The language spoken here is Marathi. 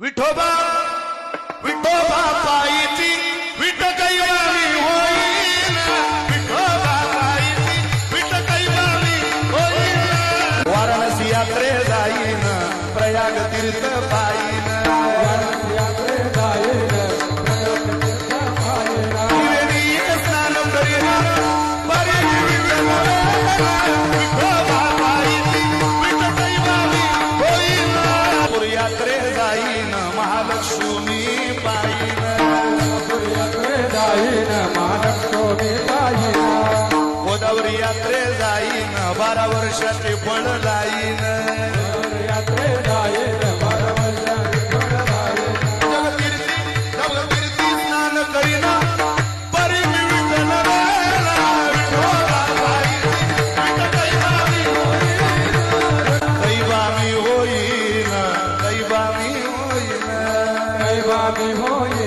विठोबा विठोबा पायीची विठ कैवारी होईल. विठोबा पायीची विठ कैवारी होईल. वाराणसी यात्रे जाईन प्रयाग तीर्थ महालक्ष्मी पायीन गोदावरी यात्रे जाईन बारा वर्षाची फळ जाईन. होईन कैवामी होईन